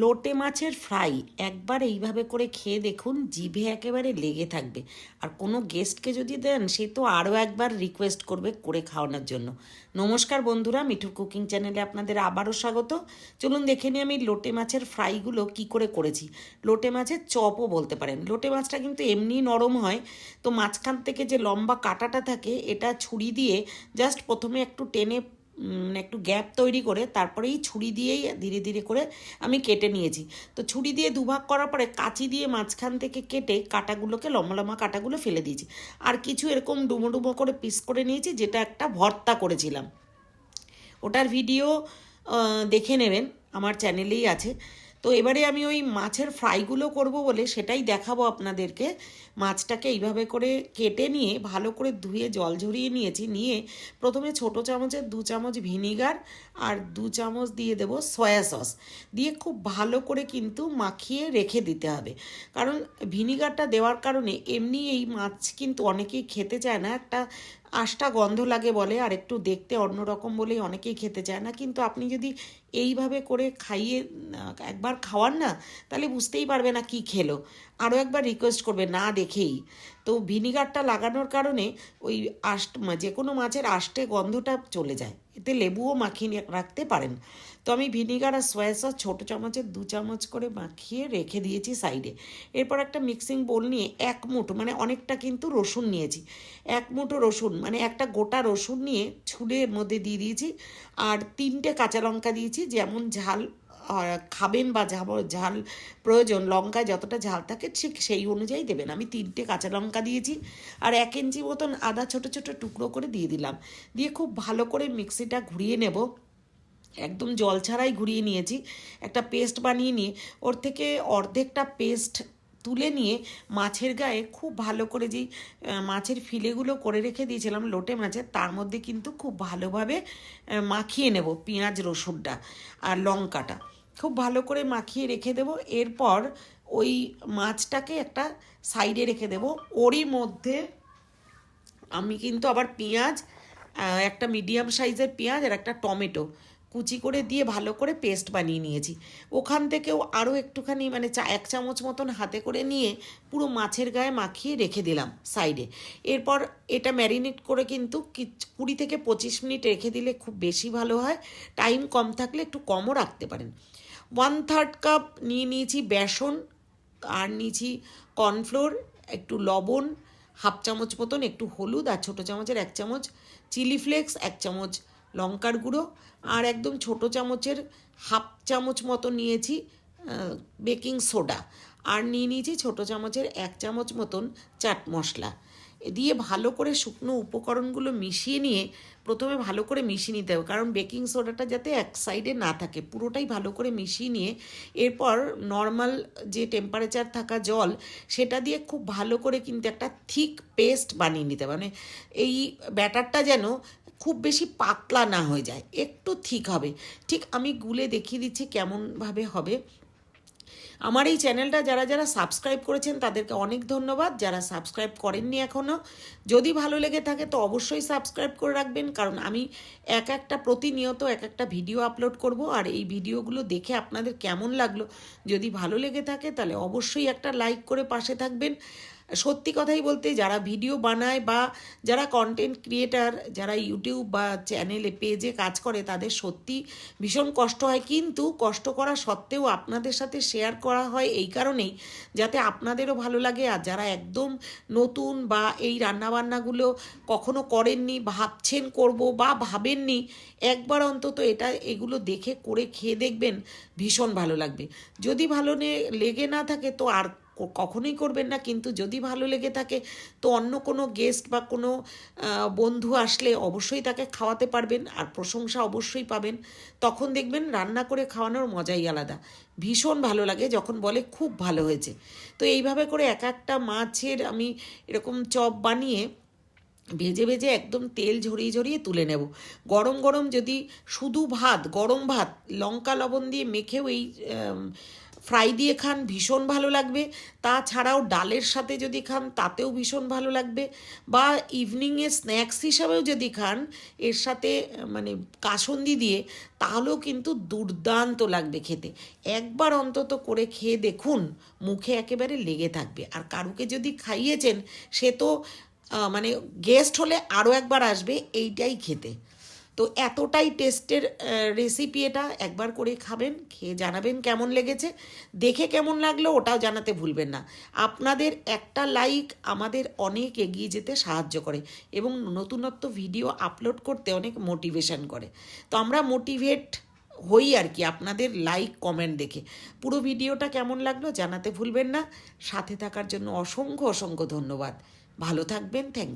লোটে মাছের ফ্রাই, একবার এইভাবে করে খেয়ে দেখুন, জিভে একেবারে লেগে থাকবে। আর কোনো গেস্টকে যদি দেন, সে তো আরও একবার রিকোয়েস্ট করবে করে খাওয়ানোর জন্য। নমস্কার বন্ধুরা, মিঠু কুকিং চ্যানেলে আপনাদের আবারও স্বাগত। চলুন দেখে নিই আমি লোটে মাছের ফ্রাইগুলো কি করে করেছি। লোটে মাছের চপও বলতে পারেন। লোটে মাছটা কিন্তু এমনি নরম হয়, তো মাঝখান থেকে যে লম্বা কাঁটাটা থাকে, এটা ছুরি দিয়ে জাস্ট প্রথমে একটু টেনে একটু গ্যাপ তৈরি করে তারপরেই ছুরি দিয়েই ধীরে ধীরে করে আমি কেটে নিয়েছি। তো ছুরি দিয়ে দুভাগ করার পরে কাঁচি দিয়ে মাঝখান থেকে কেটে কাটাগুলোকে লম্বা লম্বা কাটাগুলো ফেলে দিয়েছি। আর কিছু এরকম ডুমো ডুমো করে পিস করে নিয়েছি যেটা একটা ভর্তা করেছিলাম। ওটার ভিডিও দেখে নেবেন, আমার চ্যানেলেই আছে। তো এবারে আমি ওই মাছের ফ্রাইগুলো করব বলে সেটাই দেখাবো আপনাদেরকে। মাছটাকে এইভাবে করে কেটে নিয়ে ভালো করে ধুয়ে জল ঝরিয়ে নিয়েছি। নিয়ে প্রথমে ছোট চামচের দু চামচ ভিনিগার আর দু চামচ দিয়ে দেবো সয়া সস। দিয়ে খুব ভালো করে কিন্তু মাখিয়ে রেখে দিতে হবে। কারণ ভিনিগারটা দেওয়ার কারণে এমনি এই মাছ কিন্তু অনেকেই খেতে চায় না। একটা আশটা গন্ধ লাগে বলে আর একটু দেখতে অন্যরকম বলেই অনেকেই খেতে চায় না। কিন্তু আপনি যদি এইভাবে করে খাইয়ে একবার খাওয়ান না, তাহলে বুঝতেই পারবে না কি খেলো। আরও একবার রিকোয়েস্ট করবে, না, দেখেই। তো ভিনিগারটা লাগানোর কারণে ওই আষ্ট যে কোনো মাছের আষ্টে গন্ধটা চলে যায়। এতে লেবুও মাখিয়ে রাখতে পারেন। তো আমি ভিনিগার আর সয়া সস ছোটো চামচের দু চামচ করে মাখিয়ে রেখে দিয়েছি সাইডে। এরপর একটা মিক্সিং বোল নিয়ে এক মুঠো মানে অনেকটা কিন্তু রসুন নিয়েছি। এক মুঠো রসুন মানে একটা গোটা রসুন নিয়ে ছুলে এর মধ্যে দিয়ে দিয়েছি। আর তিনটে কাঁচা লঙ্কা দিয়েছি। যেমন ঝাল খাবেন বা, ঝাল প্রয়োজন, লঙ্কায় যতটা ঝাল থাকে ঠিক সেই অনুযায়ী দেবেন। আমি তিনটে কাঁচা লঙ্কা দিয়েছি, আর এক ইঞ্চি মতন আদা ছোটো ছোটো টুকরো করে দিয়ে দিলাম। দিয়ে খুব ভালো করে মিক্সিটা ঘুরিয়ে নেব। একদম জল ছাড়াই ঘুরিয়ে নিয়েছি। একটা পেস্ট বানিয়ে নিয়ে, ওর থেকে অর্ধেকটা পেস্ট তুলে নিয়ে মাছের গায়ে খুব ভালো করে যেই মাছের ফিলেগুলো করে রেখে দিয়েছিলাম লোটে মাছের তার মধ্যে কিন্তু খুব ভালোভাবে মাখিয়ে নেব পেঁয়াজ, রসুনটা আর লঙ্কাটা। খুব ভালো করে মাখিয়ে রেখে দেব, এরপর ওই মাছটাকে একটা সাইডে রেখে দেব। ওরই মধ্যে আমি কিন্তু আবার পেঁয়াজ একটা মিডিয়াম সাইজের পেঁয়াজ আর একটা টমেটো কুচি করে দিয়ে ভালো করে পেস্ট বানিয়ে নিয়েছি। ওখান থেকেও আরও একটুখানি মানে চা, এক চামচ মতন হাতে করে নিয়ে পুরো মাছের গায়ে মাখিয়ে রেখে দিলাম সাইডে। এরপর এটা ম্যারিনেট করে কিন্তু কুড়ি থেকে পঁচিশ মিনিট রেখে দিলে খুব বেশি ভালো হয়। টাইম কম থাকলে একটু কমও রাখতে পারেন। ওয়ান থার্ড কাপ নিয়ে নিয়েছি বেসন, আর নিয়েছি কর্নফ্লোর, একটু লবণ, হাফ চামচ মতন একটু হলুদ, আর ছোটো চামচের এক চামচ চিলি ফ্লেক্স, এক চামচ লঙ্কার গুঁড়ো আর একদম ছোট চামচের হাফ চামচ মতো নিয়েছি বেকিং সোডা। আর নিয়ে নিয়েছি ছোটো চামচের এক চামচ মতন চাট মশলা। দিয়ে ভালো করে শুকনো উপকরণগুলো মিশিয়ে নিয়ে প্রথমে ভালো করে মিশিয়ে নিতে হবে। কারণ বেকিং সোডাটা যাতে এক সাইডে না থাকে, পুরোটাই ভালো করে মিশিয়ে নিয়ে এরপর নর্মাল যে টেম্পারেচার থাকা জল, সেটা দিয়ে খুব ভালো করে কিন্তু একটা থিক পেস্ট বানিয়ে নিতে মানে এই ব্যাটারটা যেন খুব বেশি পাতলা না হয়ে যায়, একটু ঠিক হবে। ঠিক আমি গুলে দেখিয়ে দিচ্ছি কেমনভাবে হবে। আমার এই চ্যানেলটা যারা যারা সাবস্ক্রাইব করেছেন, তাদেরকে অনেক ধন্যবাদ। যারা সাবস্ক্রাইব করেননি এখনও যদি ভালো লেগে থাকে তো অবশ্যই সাবস্ক্রাইব করে রাখবেন, কারণ আমি এক একটা প্রতিনিয়ত এক একটা ভিডিও আপলোড করব, আর এই ভিডিওগুলো দেখে আপনাদের কেমন লাগল? যদি ভালো লেগে থাকে তাহলে অবশ্যই একটা লাইক করে পাশে থাকবেন। সত্যি কথাই বলতে যারা ভিডিও বানায় বা যারা কন্টেন্ট ক্রিয়েটার যারা ইউটিউব বা চ্যানেলে পেজে কাজ করে, তাদের সত্যি ভীষণ কষ্ট হয়। কিন্তু কষ্ট করা সত্ত্বেও আপনাদের সাথে শেয়ার করা হয় এই কারণেই, যাতে আপনাদেরও ভালো লাগে। আর যারা একদম নতুন বা এই রান্নাবান্নাগুলো কখনো করেননি ভাবছেন করব বা ভাবেননি, একবার অন্তত এটা, এগুলো দেখে, করে খেয়ে দেখবেন, ভীষণ ভালো লাগবে। যদি ভালো লেগে না থাকে, তো আর কখনোই করবেন না, কিন্তু যদি ভালো লেগে থাকে, তো অন্য কোনো গেস্ট বা কোনো বন্ধু আসলে অবশ্যই তাকে খাওয়াতে পারবেন, আর প্রশংসা অবশ্যই পাবেন। তখন দেখবেন রান্না করে খাওয়ানোর মজাই আলাদা। ভীষণ ভালো লাগে, যখন বলে খুব ভালো হয়েছে। তো এইভাবে করে এক একটা মাছের আমি এরকম চপ বানিয়ে ভেজে ভেজে একদম তেল ঝরিয়ে ঝরিয়ে তুলে নেব। গরম গরম যদি শুধু ভাত, গরম ভাত, লঙ্কা, লবণ দিয়ে মেখেও এই ফ্রাই দিয়ে খান, ভীষণ ভালো লাগবে। তাছাড়াও ডালের সাথে যদি খান, তাতেও ভীষণ ভালো লাগবে। বা ইভিনিংয়ে স্ন্যাক্স হিসাবেও যদি খান, এর সাথে মানে কাসন্দি দিয়ে, তাহলেও কিন্তু দুর্দান্ত লাগবে খেতে। একবার অন্তত করে খেয়ে দেখুন, মুখে একেবারে লেগে থাকবে। আর কারুকে যদি খাইয়েছেন, সে তো মানে গেস্ট হলে আরও একবার আসবে, এইটাই খেতে। তো এতটাই টেস্টের রেসিপি এটা একবার করে খাবেন, খেয়ে জানাবেন কেমন লেগেছে। দেখে কেমন লাগল ওটাও জানাতে ভুলবেন না। আপনাদের একটা লাইক আমাদের অনেক এগিয়ে যেতে সাহায্য করে এবং নতুনত্ব ভিডিও আপলোড করতে অনেক মোটিভেশন করে। তো আমরা মোটিভেট হই আর কি, আপনাদের লাইক কমেন্ট দেখে। পুরো ভিডিওটা কেমন লাগল জানাতে ভুলবেন না। সাথে থাকার জন্য অসংখ্য অসংখ্য ধন্যবাদ। ভালো থাকবেন থ্যাংক